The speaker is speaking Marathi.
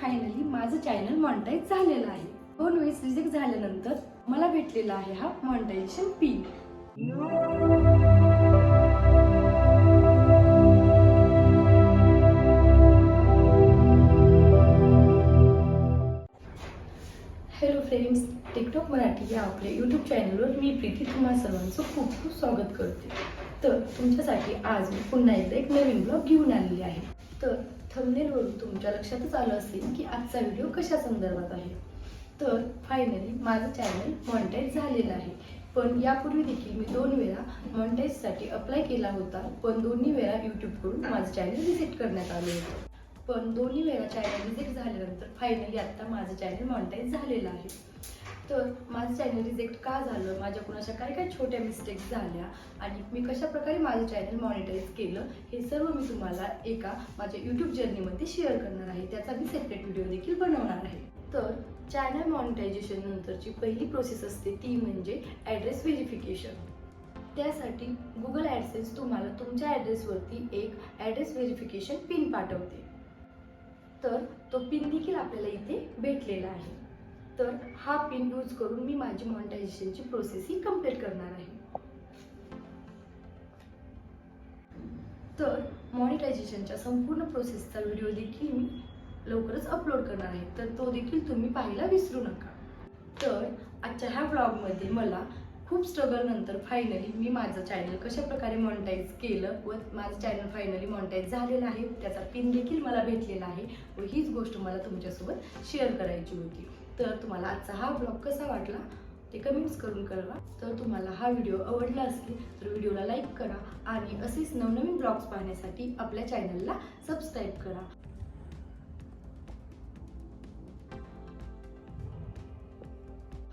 फायनली माझं चॅनल मॉनिटाईज झालेलं आहे. दोन वेळेस रिजेक्ट झाल्यानंतर मला भेटलेला आहे हा monetization pin hello friends TikTok Marathi या आपल्या यूट्यूब चॅनलवर मी प्रीती तुम्हा सर्वांचं खूप खूप स्वागत करते. तर तुमच्यासाठी आज मी पुन्हा एकदा एक नवीन ब्लॉग घेऊन आलेली आहे. तर थंबनेलवरून तुमच्या लक्षातच आलं असेल की आजचा व्हिडिओ कशा संदर्भात आहे? तर फायनली माझं चॅनल मॉनिटाईज झालेलं आहे. पण यापूर्वी देखील मी दोन वेळा मॉनिटाईजसाठी अप्लाय केला होता. पण दोन्ही वेळा यूट्यूबकडून माझं चॅनल रिसेट करण्यात आलं होतं. पण दोन्ही वेळा चॅनल रिजेक्ट झाल्यानंतर फायनली आत्ता माझं चॅनल मॉनिटाईज झालेलं आहे. तर माझं चॅनल रिजेक्ट का झालं? माझ्याकडून अशा काय काय छोट्या मिस्टेक्स झाल्या आणि मी कशा प्रकारे माझं चॅनल मॉनिटाईज केलं हे सर्व मी तुम्हाला एका माझ्या यूट्यूब जर्नीमध्ये शेअर करणार आहे. त्याचा मी सेपरेट व्हिडिओ देखील बनवणार आहे. तर चॅनल मॉनिटायझेशन नंतरची पहिली प्रोसेस असते ती म्हणजे ॲड्रेस व्हेरिफिकेशन त्यासाठी गुगल ॲडसेन्स तुम्हाला तुमच्या ॲड्रेसवरती एक ॲड्रेस व्हेरिफिकेशन पिन पाठवते. तर तो पिन देखील आपल्याला इथे भेटलेला आहे. तर हा पिन यूज करून मी माझी मॉनिटायझेशनची प्रोसेस ही कंप्लीट करणार आहे. तर मॉनिटायझेशनच्या संपूर्ण प्रोसेसचा व्हिडिओ देखील मी लवकरच अपलोड करणार आहे. तर तो देखील तुम्ही पाहायला विसरू नका. तर आजच्या ह्या ब्लॉगमध्ये मला खूप स्ट्रगल नंतर फायनली मी माझं चॅनल कशा प्रकारे मॉनिटाईज केलं व माझं चॅनल फायनली मॉनिटाईज झालेलं आहे त्याचा पिन देखील मला भेटलेला आहे व हीच गोष्ट मला तुमच्यासोबत शेअर करायची होती. तर तुम्हाला आजचा हा ब्लॉग कसा वाटला ते कमेंट्स करून कळवा. तर तुम्हाला हा व्हिडिओ आवडला असेल तर व्हिडिओला लाईक करा आणि असेच नवनवीन ब्लॉग्स पाहण्यासाठी आपल्या चॅनलला सबस्क्राईब करा.